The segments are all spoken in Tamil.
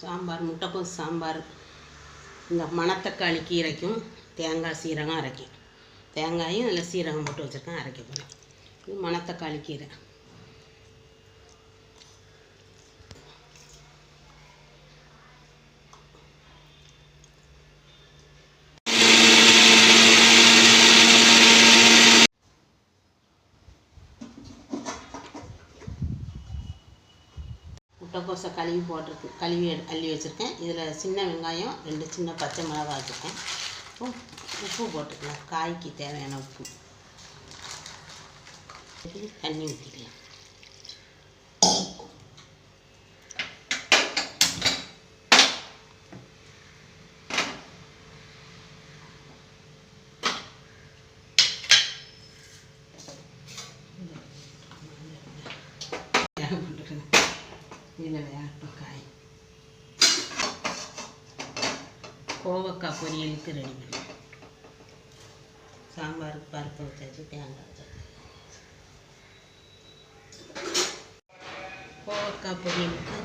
சாம்பார் முட்டைக்கோஸ் சாம்பார் இந்த மணத்தக்காளி கீரைக்கும் தேங்காய் சீரகம் அரைக்கும் தேங்காயும் இல்லை சீரகம் போட்டு வச்சுருக்கேன் அரைக்க போகிறேன் இது மணத்தக்காளி கீரை. முட்டைக்கோஸை கழுவி போட்டிருக்கு கழுவி அள்ளி வச்சுருக்கேன். இதில் சின்ன வெங்காயம் ரெண்டு சின்ன பச்சை மிளகா வச்சுருக்கேன். உப்பு போட்டுக்கலாம். காய்க்கு தேவையான உப்பு. தண்ணி ஊற்றிக்கலாம் இதில் காய் கோவக்காய் பொரியலுக்கு ரெடி பண்ணி. சாம்பாருக்கு பருப்பு வச்சாச்சு தேங்காய் வச்சாச்சு கோவக்காய் பொரியலுக்கு.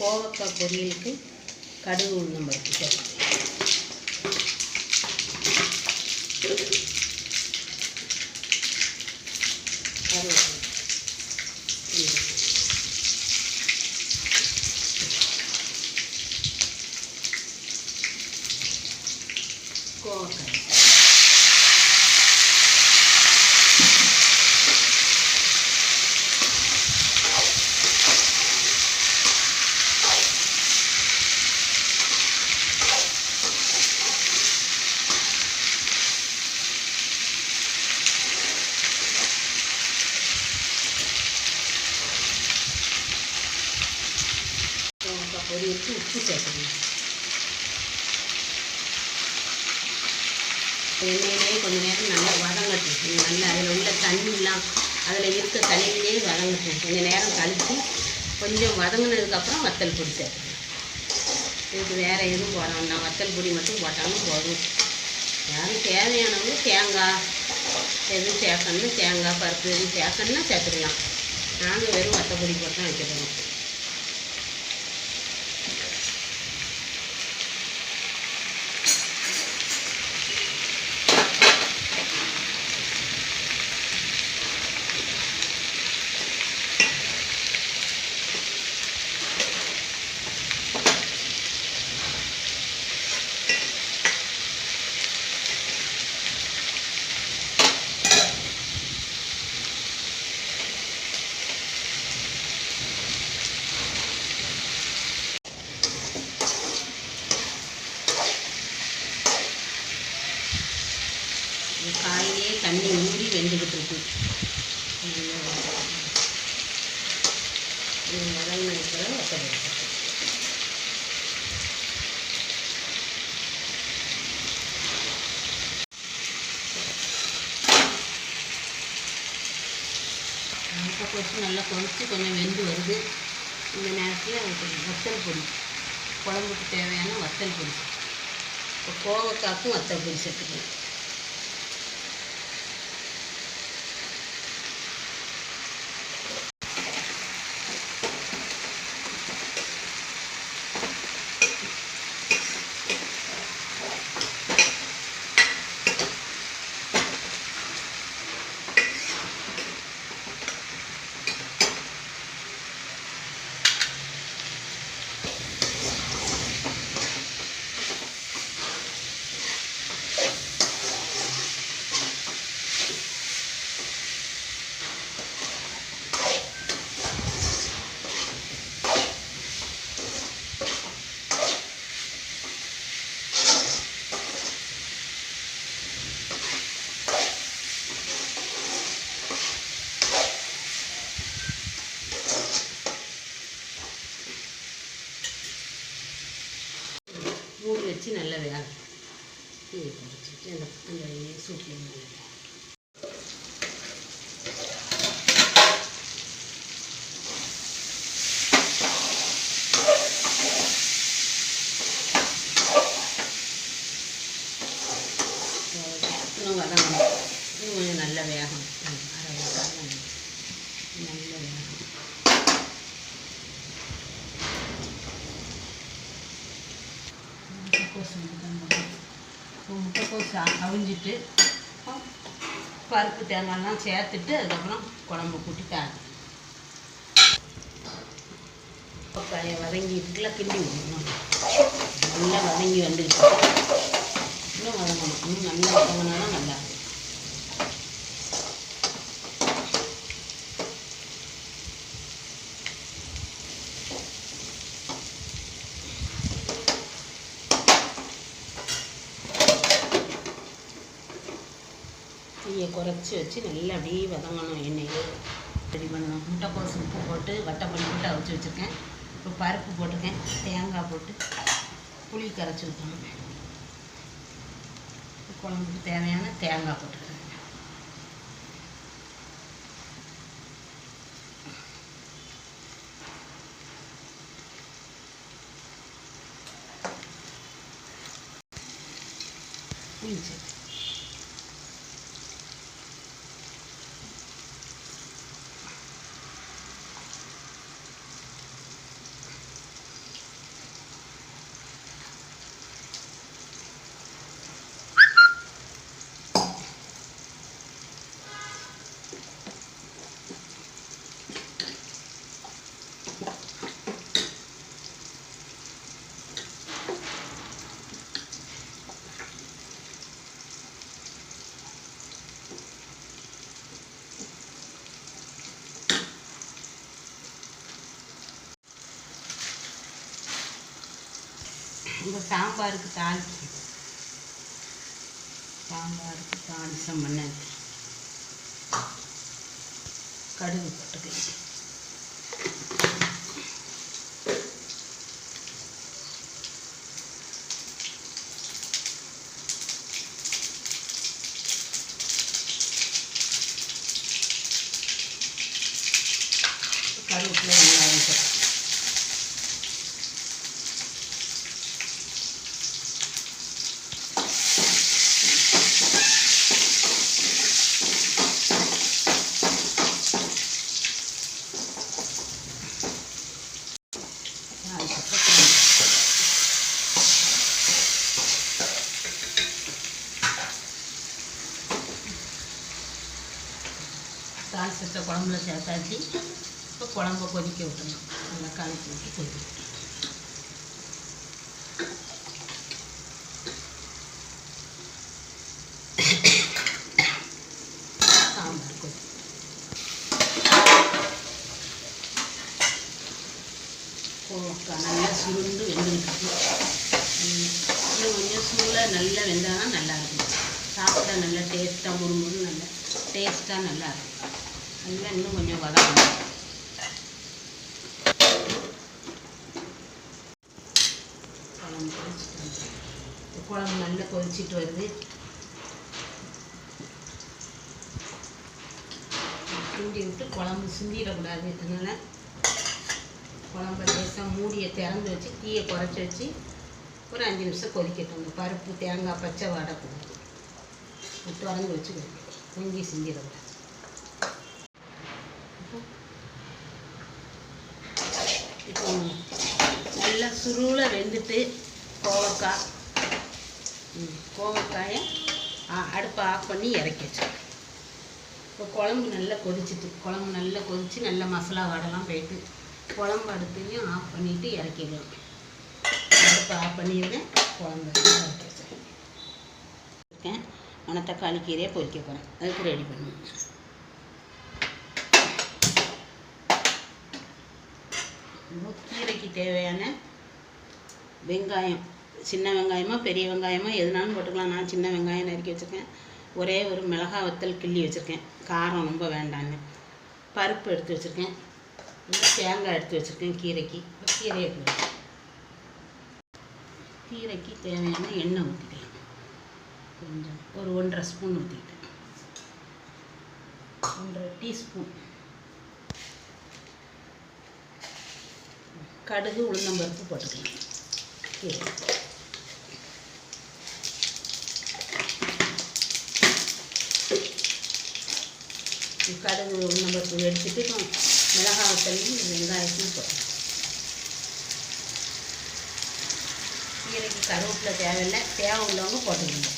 கோவக்காய் பொரியலுக்கு கடுகு உளுந்தம் பருப்பு சேர்த்து. உப்பு சேர்க்கணும் எண்ணெயிலே கொஞ்ச நேரம் நல்லா வதங்கட்டும் நல்லா அதில் உள்ள தண்ணிலாம் அதில் இருக்க தண்ணியிலே வதங்கட்டும் கொஞ்ச நேரம் கழித்து கொஞ்சம் வதங்கினதுக்கப்புறம் வத்தல் பொடி சேர்க்கணும் இதுக்கு வேறு எதுவும் போட வேண்டாம் வத்தல் பொடி மட்டும் போட்டாலும் போதும் யாரும் தேவையானவங்க தேங்காய் எதுவும் சேர்க்கணும் தேங்காய் பருப்பு எதுவும் சேர்க்கணும்னா சேர்த்துக்கலாம். நாங்கள் வெறும் வத்தல் பொடி போட்டு தான் வைக்கிறோம் இந்த காயிலே தண்ணி ஊறி வெந்துக்கிட்டு இருக்கு வதங்கின இருக்கிற வத்தல் முட்டைக்கோசு நல்லா கொதித்து கொஞ்சம் வெந்து வருது. இந்த நேரத்தில் கொஞ்சம் வத்தல் பொடி. குழம்புக்கு தேவையான வத்தல் பொடி. இப்போ கோவக்காக்கும் வத்தல் பொடி சேர்த்துக்கலாம். வச்சு நல்லா வேக தீயை குறைச்சிட்டு அந்த அந்த சூட்டில் நல்லா வேக. இன்னும் வதங்கணும் இது கொஞ்சம் நல்லா நல்ல வேகம் ம், அரை வேக்காடு நல்ல வேகம் முட்டைக்கோஸ் மட்டும்தான் போடணும். இப்போ முட்டைக்கோஸ் அ- அவிஞ்சிட்டு பருப்பு தேங்காய்லாம் சேர்த்துட்டு அதுக்கப்புறம் குழம்பு கூட்டி தாண்டி வதங்கி இருக்குல்ல கிண்டி விடணும். நல்லா வதங்கி வந்துக்கிட்டு இன்னும் வதங்கணும். இன்னும் நல்லா வதங்கினாலும் நல்லா இருக்கும் தீயை குறைச்சி வச்சு நல்லா அப்படியே வதங்கணும் எண்ணெயில். ரெடி பண்ணணும். முட்டைக்கோஸ் உப்பு போட்டு வட்டப்பள்ளி போட்டு அவிச்சு வச்சுருக்கேன். இப்போ பருப்பு போட்டிருக்கேன். தேங்காய் போட்டு புளி கரைச்சி ஊற்றணும் குழம்புக்கு தேவையான தேங்காய் போட்டுருக்கேன் புளிச்சு சேர்த்து இந்த சாம்பாருக்கு தாளிச்சு சாம்பாருக்கு தாளிசம் பண்ண கடுகு போட்டுக்கலாம் கருவேப்பிலை வெங்காயம் சேர்த்து அதுக்கப்புறம் தாளிச்சத்தை குழம்புல சேர்த்தாச்சு இப்போ குழம்ப கொதிக்க விட்டணும். நல்லா கலக்கி விட்டு கொதிக்கணும் விட்டணும் சாம்பார் கொதி கோவக்காய் நல்லா சுருண்டு வெந்துருக்கு இன்னும் கொஞ்சம் சூடாக நல்லா வெந்தாதான் நல்லா இருக்கும் சாப்பிட்டா நல்லா டேஸ்ட்டாக முறுமுறு நல்லா டேஸ்ட்டாக நல்லா இருக்கும் நல்லா இன்னும் கொஞ்சம் வதங்கணும் குழம்பு கொதிச்சிட்டு வருது. இப்ப குழம்பு நல்லா கொதிச்சிட்டு வருது. கிண்டி விட்டு குழம்பு சிந்திடக்கூடாது. அதனால் குழம்பு லேசாக மூடியை திறந்து வச்சு தீயை குறைச்சி வச்சு ஒரு அஞ்சு நிமிஷம் கொதிக்கட்டும். இந்த பருப்பு தேங்காய் பச்சை வாடை திறந்து வச்சு கொதிக்கட்டும். பொங்கி சிந்திடக்கூடாது. இப்போ நல்லா சுருளை வெந்துட்டு கோவக்காய் கோவக்காயை ஆ- அடுப்பை ஆஃப் பண்ணி இறக்கி வச்சுருக்கேன் இப்போ குழம்பு நல்லா கொதிச்சிட்டு குழம்பு நல்லா கொதித்து நல்ல மசாலா வடைலாம் போயிட்டு குழம்பு அடுப்பையும் ஆஃப் பண்ணிவிட்டு இறக்கிடலாம் அடுப்பை ஆஃப் பண்ணிடுவேன் குழம்பு இறக்கி வச்சிருக்கேன் மணத்தக்காளி கீரையை பொறிக்க போகிறேன் அதுக்கு ரெடி பண்ணுவேன் கீரைக்கு தேவையான வெங்காயம் சின்ன வெங்காயமோ பெரிய வெங்காயமோ எதுனாலும் போட்டுக்கலாம். நான் சின்ன வெங்காயம் நறுக்கி வச்சுருக்கேன். ஒரே ஒரு மிளகா வத்தல் கிள்ளி வச்சுருக்கேன். காரம் ரொம்ப வேண்டான்னு. பருப்பு எடுத்து வச்சுருக்கேன். தேங்காய் எடுத்து வச்சுருக்கேன் கீரைக்கு. கீரையை போடுறேன் கீரைக்கு தேவையான எண்ணெய் ஊற்றிக்கலாம் கொஞ்சம். ஒரு ஒன்றரை ஸ்பூன் ஊற்றிக்கிட்டேன் ஒன்றரை டீஸ்பூன். கடுகு உளுந்தம்பருப்பு போட்டுக்கலாம். கீரை. கடுகு நம்ம எடுத்துட்டு மிளகாய் தள்ளி வெங்காயத்தையும் போடணும் கீரைக்கு கருவேப்பிலை தேவையில்லை தேவை உள்ளவங்க போட்டுக்கணும்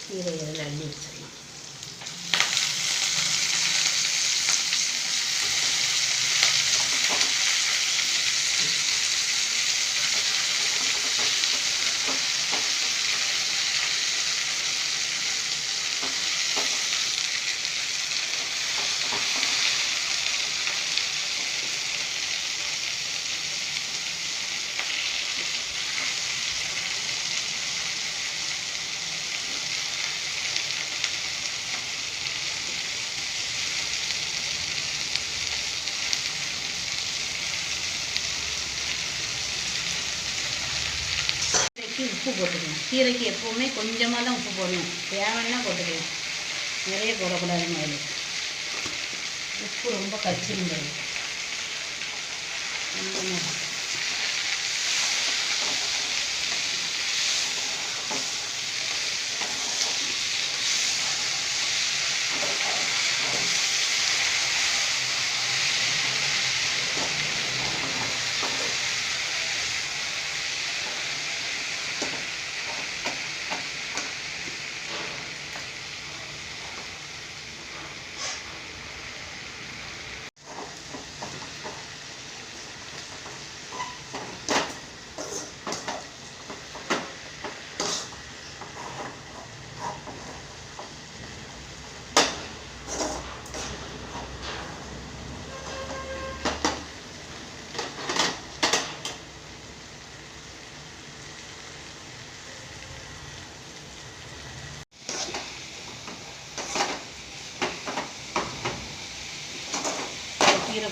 கீரை அதில் அள்ளி வச்சிடலாம் கீரைக்கு உப்பு போட்டுக்கணும். கீரைக்கு எப்போவுமே கொஞ்சமாக தான் உப்பு போடணும். தேவைன்னா போட்டுக்கலாம். நிறைய போடக்கூடாது மாதிரி. உப்பு ரொம்ப கச்சிருந்தது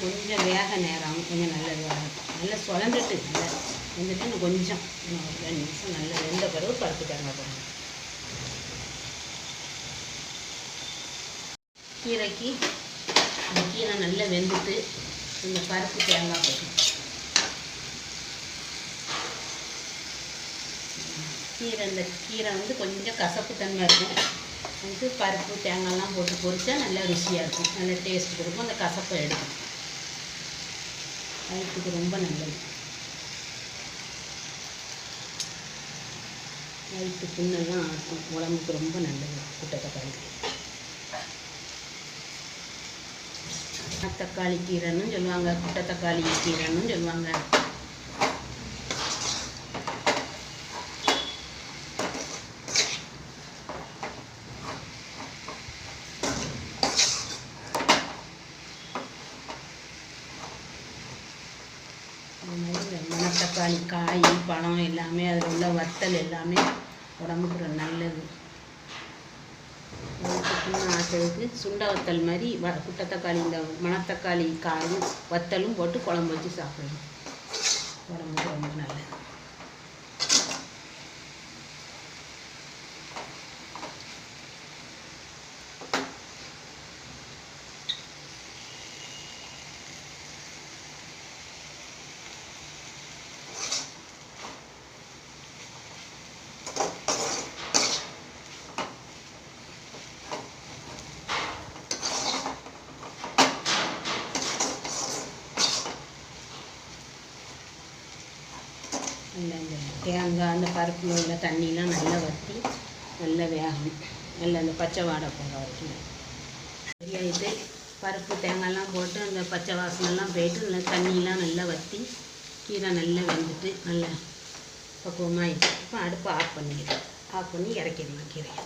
கொஞ்சமாக கொஞ்சம் வேக நேரம் கொஞ்சம் நல்ல வேகம் நல்லா சுழந்துட்டு இல்லை வந்துட்டு இன்னும் கொஞ்சம் இன்னும் ஒரு ரெண்டு நிமிஷம் நல்லா வெந்த பிறகு பருப்பு தேங்காய் போடணும். கீரைக்கு இந்த கீரை நல்லா வெந்துட்டு இந்த பருப்பு தேங்காய் போடணும். கீரை இந்த கீரை வந்து கொஞ்சம் கசப்பு தன்மை இருக்கும். வந்து பருப்பு தேங்காய்லாம் போட்டு பொரிச்சா நல்லா ருசியாக இருக்கும். நல்லா டேஸ்ட் கொடுக்கும். அந்த கசப்பை எடுக்கும். ஹெல்த்துக்கு ரொம்ப நல்லது. ஹெல்த்து புண்ணெல்லாம் ஆட்டும் உடம்புக்கு ரொம்ப நல்லது குட்டத்தக்காளி. தக்காளி கீரைன்னு சொல்லுவாங்க குட்டத்தக்காளி கீரைன்னு சொல்லுவாங்க அது மாதிரி இந்த மணத்தக்காளி காய் பழம் எல்லாமே அதில் உள்ள எல்லாமே உடம்புக்கு ரொம்ப நல்லது ஆசைக்கு சுண்ட வத்தல் மாதிரி வ குட்டத்தக்காளி இந்த மணத்தக்காளி காயும் வத்தலும் போட்டு குழம்பு வச்சு சாப்பிடணும். உடம்புக்கு ரொம்ப நல்லது நல்லா இந்த தேங்காய் அந்த பருப்பில் உள்ள தண்ணியெலாம் நல்லா வற்றி நல்லா வேகணும். நல்லா அந்த பச்சை வாடை போகிற வரைக்கும். சரியாயிட்டு பருப்பு தேங்காய்லாம் போட்டு அந்த பச்சை வாசனெல்லாம் போயிட்டு நல்லா தண்ணியெலாம் நல்லா வற்றி கீரை நல்லா வெந்துட்டு நல்லா பக்குவமாகிடுச்சு இப்போ அடுப்பு ஆஃப் பண்ணிடுறேன். ஆஃப் பண்ணி இறக்கிடலாம் கீரையை.